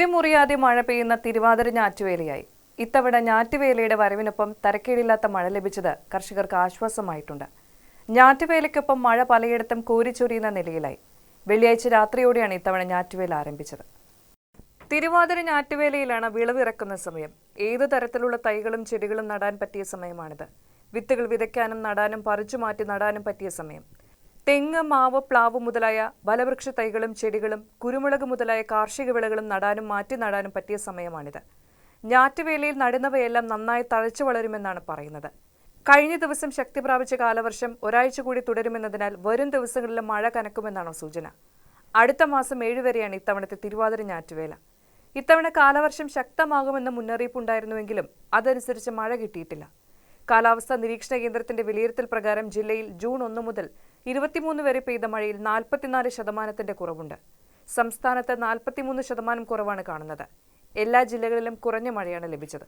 തിരുമുറിയാതെ മഴ പെയ്യുന്ന തിരുവാതിര ഞാറ്റുവേലയായി. ഇത്തവണ ഞാറ്റുവേലയുടെ വരവിനൊപ്പം തരക്കേടില്ലാത്ത മഴ ലഭിച്ചത് കർഷകർക്ക് ആശ്വാസമായിട്ടുണ്ട്. ഞാറ്റുവേലയ്ക്കൊപ്പം മഴ പലയിടത്തും കോരിച്ചൊരിയുന്ന നിലയിലായി. വെള്ളിയാഴ്ച രാത്രിയോടെയാണ് ഇത്തവണ ഞാറ്റുവേല ആരംഭിച്ചത്. തിരുവാതിര ഞാറ്റുവേലയിലാണ് വിളവിറക്കുന്ന സമയം. ഏതു തരത്തിലുള്ള തൈകളും ചെടികളും നടാൻ പറ്റിയ സമയമാണിത്. വിത്തുകൾ വിതയ്ക്കാനും നടാനും പറിച്ചു മാറ്റി നടാനും പറ്റിയ സമയം. തെങ്ങ് മാവ് പ്ലാവ് മുതലായ ബലവൃക്ഷ തൈകളും ചെടികളും കുരുമുളക് മുതലായ കാർഷിക വിളകളും നടാനും മാറ്റി നടാനും പറ്റിയ സമയമാണിത്. ഞാറ്റുവേലയിൽ നടുന്നവയെല്ലാം നന്നായി തഴച്ചു വളരുമെന്നാണ് പറയുന്നത്. കഴിഞ്ഞ ദിവസം ശക്തി പ്രാപിച്ച കാലവർഷം ഒരാഴ്ച കൂടി തുടരുമെന്നതിനാൽ വരും ദിവസങ്ങളിലും മഴ കനക്കുമെന്നാണ് സൂചന. അടുത്ത മാസം ഏഴുവരെയാണ് ഇത്തവണത്തെ തിരുവാതിര ഞാറ്റുവേല. ഇത്തവണ കാലവർഷം ശക്തമാകുമെന്ന മുന്നറിയിപ്പുണ്ടായിരുന്നുവെങ്കിലും അതനുസരിച്ച് മഴ കിട്ടിയിട്ടില്ല. കാലാവസ്ഥാ നിരീക്ഷണ കേന്ദ്രത്തിന്റെ വിലയിരുത്തൽ പ്രകാരം ജില്ലയിൽ ജൂൺ ഒന്ന് മുതൽ ഇരുപത്തിമൂന്ന് വരെ പെയ്ത മഴയിൽ നാൽപ്പത്തിനാല് ശതമാനത്തിന്റെ കുറവുണ്ട്. സംസ്ഥാനത്ത് നാൽപ്പത്തിമൂന്ന് ശതമാനം കുറവാണ് കാണുന്നത്. എല്ലാ ജില്ലകളിലും കുറഞ്ഞ മഴയാണ് ലഭിച്ചത്.